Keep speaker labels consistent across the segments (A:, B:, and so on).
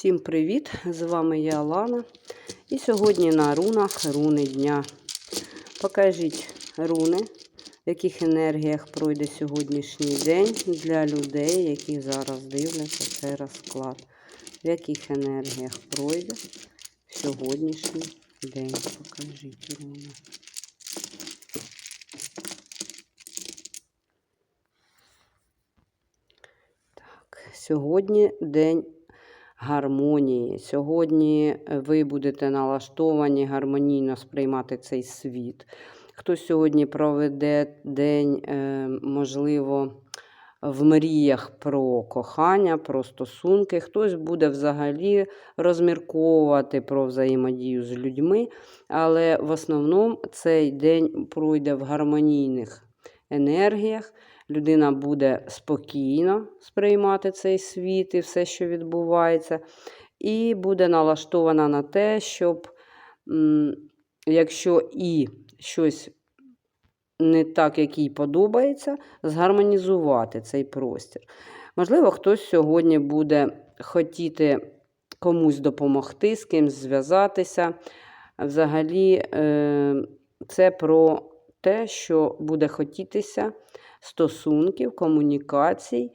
A: Всім привіт! З вами я Алана. І сьогодні на рунах руни дня. Покажіть руни, в яких енергіях пройде сьогоднішній день для людей, які зараз дивляться цей розклад. В яких енергіях пройде сьогоднішній день. Покажіть руни. Так, сьогодні день гармонії. Сьогодні ви будете налаштовані гармонійно сприймати цей світ. Хтось сьогодні проведе день, е, можливо, в мріях про кохання, про стосунки. Хтось буде взагалі розмірковувати про взаємодію з людьми, але в основному цей день пройде в гармонійних енергіях. Людина буде спокійно сприймати цей світ і все, що відбувається, і буде налаштована на те, щоб, якщо і щось не так, як їй подобається, згармонізувати цей простір. Можливо, хтось сьогодні буде хотіти комусь допомогти, з кимось зв'язатися. Взагалі, е, це про те, що буде хотітися стосунків, комунікацій,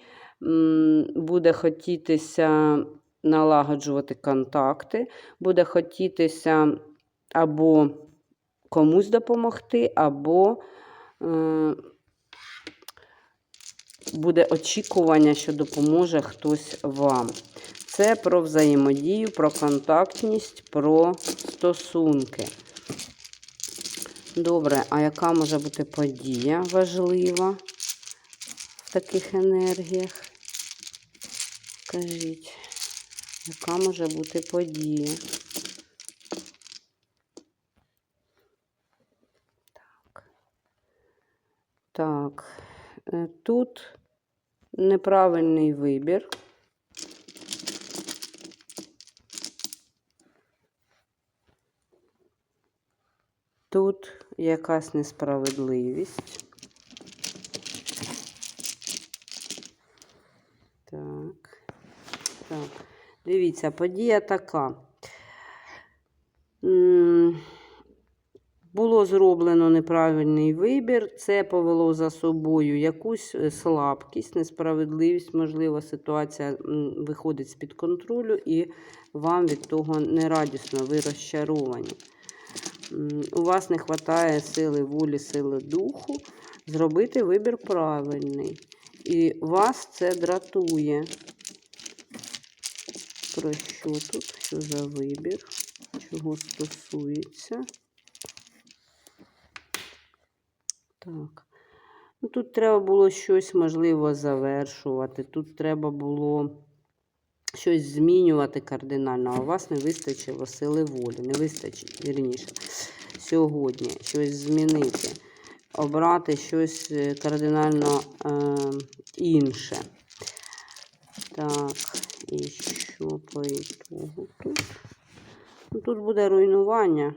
A: буде хотітися налагоджувати контакти, буде хотітися або комусь допомогти, або е, буде очікування, що допоможе хтось вам. Це про взаємодію, про контактність, про стосунки. Добре, а яка може бути подія важлива в таких енергіях? Кажіть, яка може бути подія? Так. Так, е, тут неправильний вибір. Тут якась несправедливість. Так, так. Дивіться, подія така. Було зроблено неправильний вибір, це повело за собою якусь е, слабкість, несправедливість, можливо, ситуація виходить з-під контролю, і вам від того не радісно, ви розчаровані у вас не вистачає сили волі, сили духу, зробити вибір правильний. І вас це дратує. Про що тут? Що за вибір? Чого стосується? Так. Ну, Тут треба було щось можливо завершувати. Тут треба було щось змінювати кардинально, а у вас не вистачило сили волі, не вистачить, вірніше, сьогодні щось змінити, обрати щось е, кардинально е, інше. Так, і що по ітогу тут? Ну, Тут буде руйнування.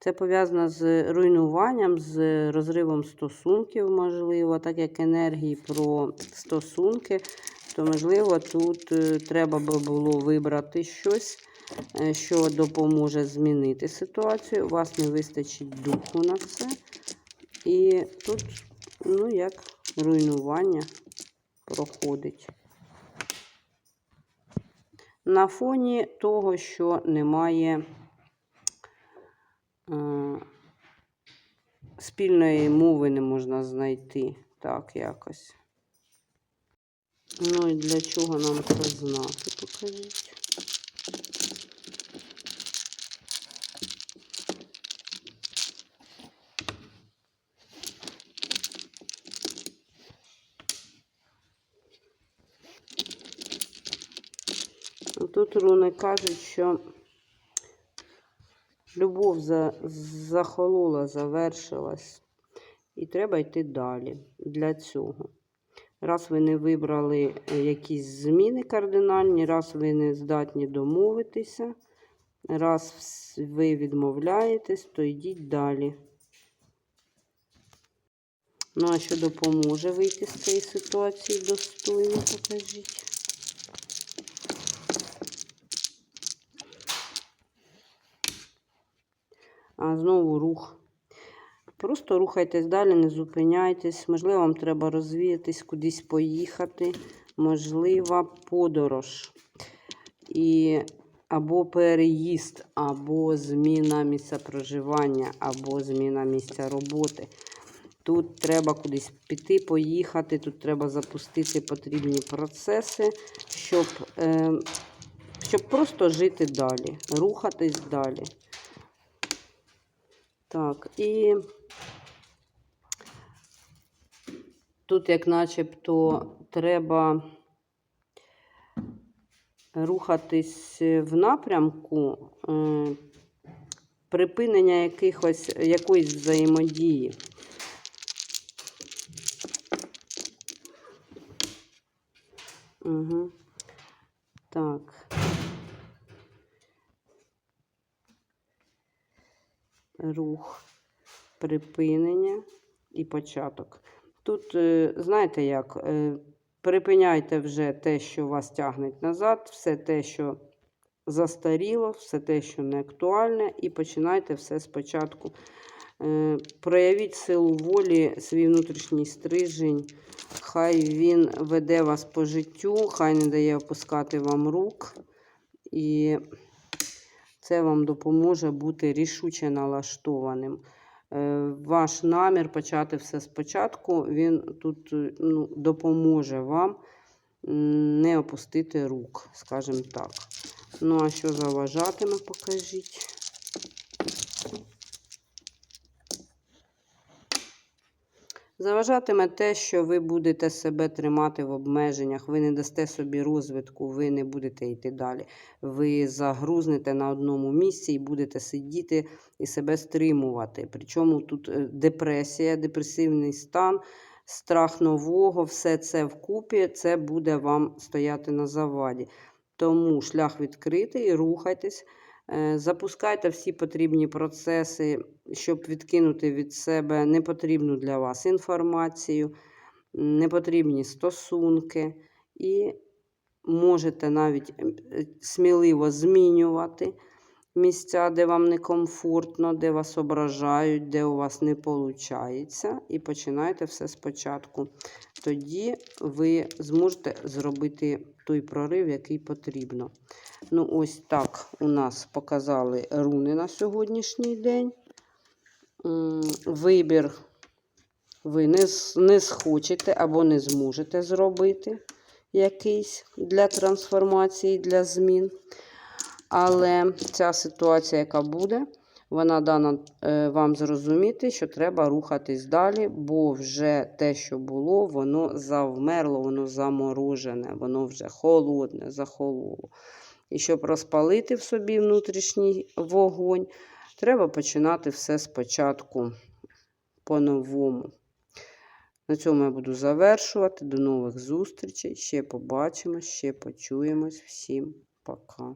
A: Це пов'язано з руйнуванням, з розривом стосунків, можливо, так як енергії про стосунки то, можливо, тут е, треба би було вибрати щось, е, що допоможе змінити ситуацію. У вас не вистачить духу на це. І тут, ну, як руйнування проходить. На фоні того, що немає е, спільної мови не можна знайти так якось. Ну і для чого нам це знати? Покажіть. Тут руни кажуть, що любов за, захолола, завершилась, і треба йти далі для цього. Раз ви не вибрали е, якісь зміни кардинальні, раз ви не здатні домовитися, раз ви відмовляєтесь, то йдіть далі. Ну, а що допоможе вийти з цієї ситуації достойно, покажіть. А знову рух. Просто рухайтесь далі, не зупиняйтесь. Можливо, вам треба розвіятись, кудись поїхати. Можлива подорож. І або переїзд, або зміна місця проживання, або зміна місця роботи. Тут треба кудись піти, поїхати, тут треба запустити потрібні процеси, щоб, е, щоб просто жити далі, рухатись далі. Так, і тут, як начебто, треба рухатись в напрямку е, припинення якихось, якоїсь взаємодії. Угу. Так. Рух, припинення і початок. Тут, е, знаєте як, е, припиняйте вже те, що вас тягнеть назад, все те, що застаріло, все те, що не актуальне, і починайте все спочатку. Е, Проявіть силу волі, свій внутрішній стрижень. Хай він веде вас по життю, хай не дає опускати вам рук. І це вам допоможе бути рішуче налаштованим. Е, Ваш намір почати все спочатку, він тут е, ну, допоможе вам не опустити рук, скажімо так. Ну, а що заважатиме, покажіть. Заважатиме те, що ви будете себе тримати в обмеженнях, ви не дасте собі розвитку, ви не будете йти далі. Ви загрузнете на одному місці і будете сидіти і себе стримувати. Причому тут е, депресія, депресивний стан, страх нового, все це вкупі, це буде вам стояти на заваді. Тому шлях відкритий, рухайтесь. Е, Запускайте всі потрібні процеси, щоб відкинути від себе непотрібну для вас інформацію, непотрібні стосунки, і можете навіть е, сміливо змінювати місця, де вам некомфортно, де вас ображають, де у вас не виходить. І починайте все спочатку. Тоді ви зможете зробити той прорив, який потрібно. Ну, ось так у нас показали руни на сьогоднішній день. Вибір ви не, не схочете або не зможете зробити якийсь для трансформації, для змін. Але ця ситуація, яка буде, вона дана е, вам зрозуміти, що треба рухатись далі, бо вже те, що було, воно завмерло, воно заморожене, воно вже холодне, захололо. І щоб розпалити в собі внутрішній вогонь, треба починати все спочатку по-новому. На цьому я буду завершувати. До нових зустрічей. Ще побачимось, ще почуємось. Всім пока.